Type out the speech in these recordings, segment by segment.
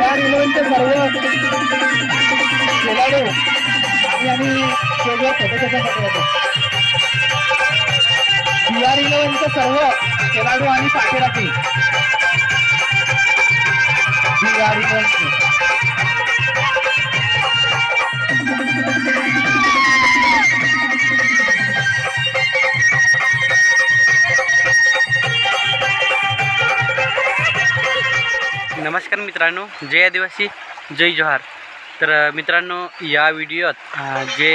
बिहार इलेव्हनचे सर्व खेळाडू आणि आम्ही वेगळ्या फोटोसाठी होतो बिहार इलेव्हनचे सर्व खेळाडू आणि साथी नमस्कार मित्रांनो जय आदिवासी जय जोहार. तर मित्रांनो या व्हिडिओत जे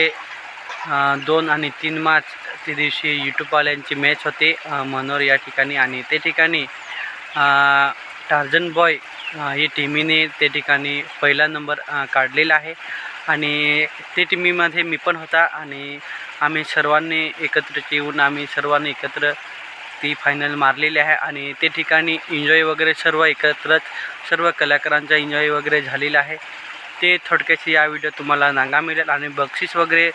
दोन आणि तीन मार्च त्या दिवशी यूट्यूबवाल्यांची मॅच होते मनोर या ठिकाणी आणि त्या ठिकाणी टार्जन बॉय ही टीमीने त्या ठिकाणी पहिला नंबर काढलेला आहे. आणि ते टीमीमध्ये मी पण होता आणि आम्ही सर्वांनी एकत्र येऊन आम्ही सर्वांनी एकत्र ती फायनल मारलेली आहे आणि ते ठिकाणी एन्जॉय वगैरे सर्व एकत्रच सर्व कलाकारांचा एन्जॉय वगैरे झालेला आहे. ते थोडक्याशी या व्हिडिओ तुम्हाला नांगा मिळेल आणि बक्षीस वगैरे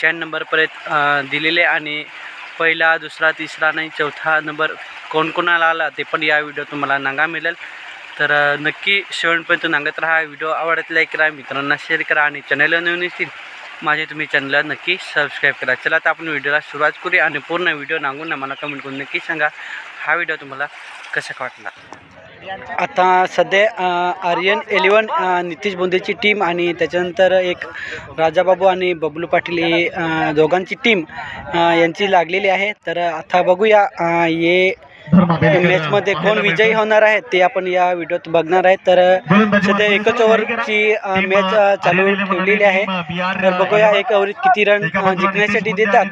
चार नंबरपर्यंत दिलेले आणि पहिला दुसरा तिसरा नाही चौथा नंबर कोणकोणाला आला ते पण या व्हिडिओ तुम्हाला नांगा मिळेल. तर नक्की शेवटपर्यंत नांगत राहा. व्हिडिओ आवडत लाईक करा मित्रांना शेअर करा आणि चॅनलला नवीन असतील माझे तुम्ही चॅनलला नक्की सबस्क्राईब करा. चला तर आपण व्हिडिओला सुरुवात करूया आणि पूर्ण व्हिडिओ नांगून मला कमेंट करून नक्की सांगा हा व्हिडिओ तुम्हाला कसा वाटला? आता सध्या आर्यन एलेवन नितीश बोंदेची टीम आणि त्याच्यानंतर एक राजाबाबू आणि बबलू पाटील हे दोघांची टीम यांची लागलेली आहे. तर आता बघूया ये मॅचमध्ये कोण विजयी होणार आहे ते आपण या व्हिडिओत बघणार आहे. तर सध्या एकच ओव्हरची मॅच चालू ठेवलेली आहे. तर बघूया एक ओव्हरीत किती रन जिंकण्यासाठी देतात.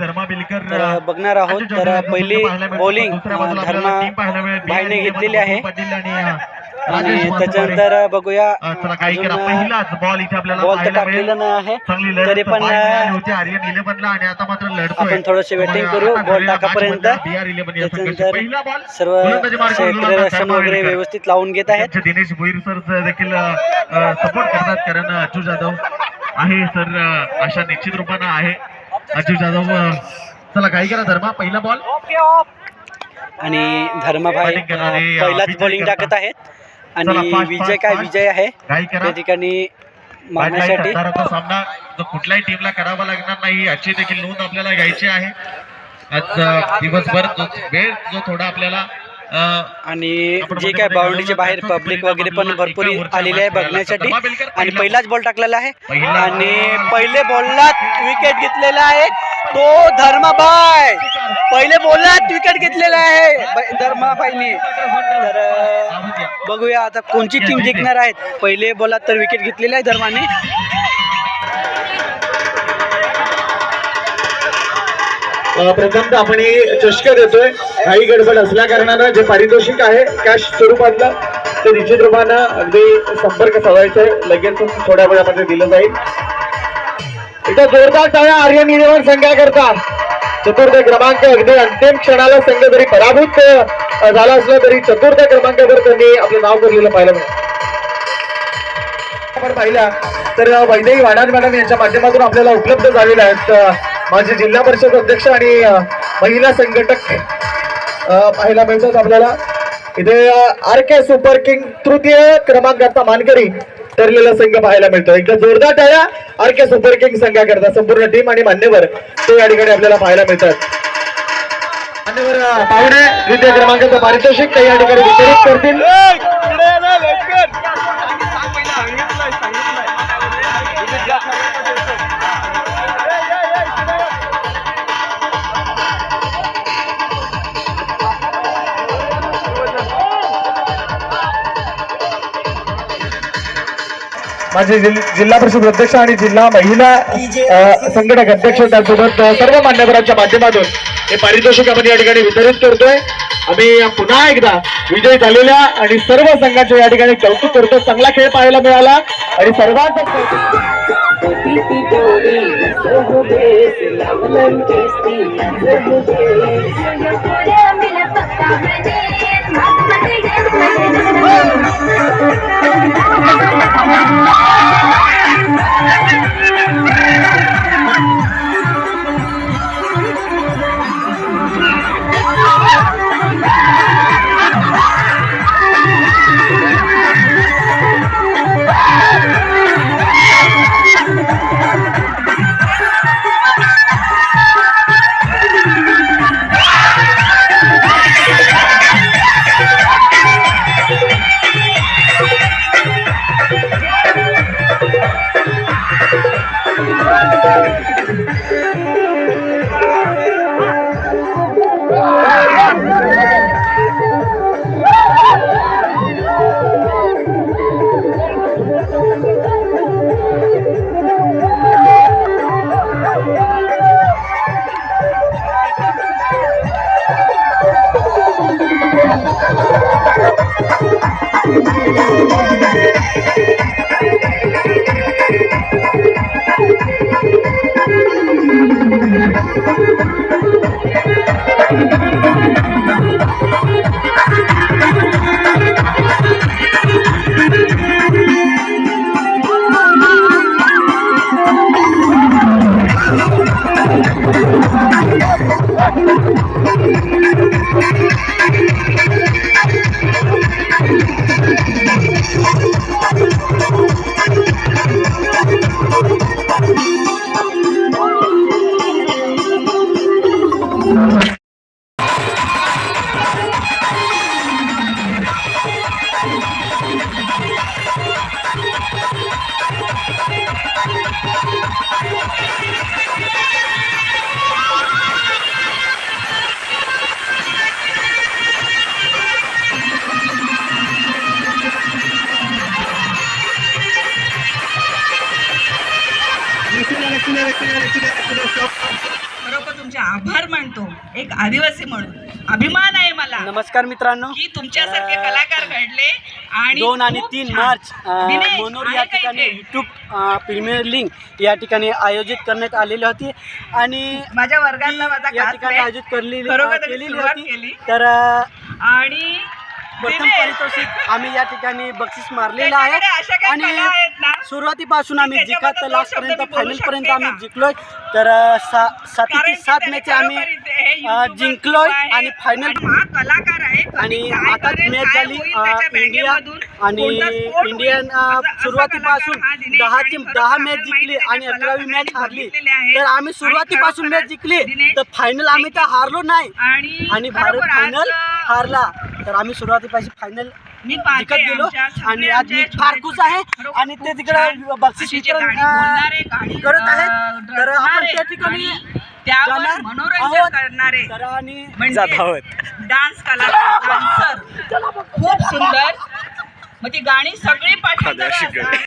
तर बघणार आहोत. तर पहिली बॉलिंग धर्मा भाईने घेतलेली आहे. आणि त्याच्यानंतर बघूया बॉल इथे आपल्याला बॉल. टाकलेला नाही आहे. तरी पण आपण थोडंसं waiting करू, झालेल्या टाकापर्यंत. त्याच्यानंतर बॉल सर्व धर्मा वगैरे. व्यवस्थित लावून घेत आहेत. दिनेश भोईर सर देखील सपोर्ट करतात. कारण अच्यू जाधव आहे सर अशा निश्चित रूपानं आहे. अच्यू जाधव चला काही करा धर्मा. पहिला बॉल आणि धर्माभाई पहिलाच बॉलिंग. टाकत आहेत. आणि विजय काय. विजय आहे? त्या ठिकाणी मारण्यासाठी सामना कुठल्याही टीमला करावा लागणार नाही याची देखील नोंद आपल्याला घ्यायची आहे. आज दिवसभर जो वेळ जो थोडा आपल्याला आणि जे काय बाउंड्रीच्या बाहेर पब्लिक वगैरे पण भरपूर आलेले आहे बघण्यासाठी. आणि पहिला पहिलाच बॉल. टाकलेला आहे. आणि. पहिले बॉललाच विकेट घेतलेला आहे. तो धर्माबाई. पहिले बॉललाच विकेट घेतलेला आहे. धर्माबाईने. तर बघूया आता कोणची टीम जिंकणार आहेत पहिले बॉलात तर विकेट घेतलेला आहे धर्माने. अ, प्रथमतः आपण हे चषक देतोय. काही गडबड असल्या कारणानं जे पारितोषिक आहे कॅश स्वरूपातलं ते निश्चित रूपानं अगदी संपर्क साधायचा आहे. लगेच थोड्या वेळामध्ये दिलं जाईल. इथं जोरदार टाळ्या आर्यन इलेव्हन संघाकरता. चतुर्थ क्रमांक अगदी अंतिम क्षणाला संघ जरी पराभूत झाला असला तरी चतुर्थ क्रमांकावर त्यांनी आपलं नाव कोरलेलं पाहायला मिळालं. आपण पाहिल्या तर वैदेही वाडाद मॅडम यांच्या माध्यमातून आपल्याला उपलब्ध झालेल्या आहेत. माझे जिल्हा परिषद अध्यक्ष आणि महिला संघटक पाहायला मिळतात आपल्याला. इथे आर के सुपर किंग तृतीय क्रमांकाचा मानकरी ठरलेला संघ पाहायला मिळतो एकदा जोरदार टाळ्या आर के सुपर किंग संघाकरता संपूर्ण टीम आणि मान्यवर ते या ठिकाणी आपल्याला पाहायला मिळतात. मान्यवर पाहुणे द्वितीय क्रमांकाचं पारितोषिक ते या ठिकाणी वितरित करतील. माझे जिल्हा परिषद अध्यक्ष आणि जिल्हा महिला संघटक अध्यक्ष त्यांच्यासोबत सर्व मान्यवरांच्या माध्यमातून हे पारितोषिक आपण या ठिकाणी वितरित करतोय. आम्ही पुन्हा एकदा विजयी झालेल्या आणि सर्व संघाच्या या ठिकाणी कौतुक करतो चांगला खेळ पाहायला मिळाला आणि सर्वांचा खरोखर तुमचे आभार मानतो एक आदिवासी म्हणून अभिमान आहे मला नमस्कार मित्रांनो की तुमच्यासारखे कलाकार घडले आणि दोन आणि तीन. मार्च मनोर या ठिकाणी? यूट्यूब प्रीमियर लिंक या ठिकाणी आयोजित करण्यात आलेली होती आणि माझ्या वर्गातला माझा या ठिकाणी. आयोजित केलेली होती केली. तर आणि प्रथम पारितोषिक आम्ही या ठिकाणी बक्षीस मारलेलं आहे आणि सुरुवातीपासून आम्ही की जिखात त्याच्याबद्दल लास्ट दोन पर्यंत शब्द मी बोलू फायनल पर्यंत शकते आम्ही? जिंकलोय. तर सा सातीची सात मॅच आम्ही जिंकलोय आणि फायनल आणि कलाकार आहे. आणि आता मॅच झाली इंडिया आणि इंडियन सुरुवातीपासून दहाची दहा मॅच जिंकली आणि अकरावी मॅच हारली. तर आम्ही सुरुवातीपासून मॅच जिंकली. तर फायनल आम्ही तर हारलो नाही. आणि भारत फायनल हारला. तर आम्ही सुरुवातीपासून फायनल मी जिंकत गेलो आणि आज मी फार खुश आहे आणि ते तिकडे बक्षीस वितरण करत आहेत. अ, तर आपण त्या ठिकाणी त्यावर मनोरंजन. करणारे म्हणजे डान्स डान्सर. खूप सुंदर. मग ती गाणी सगळी पाठांतर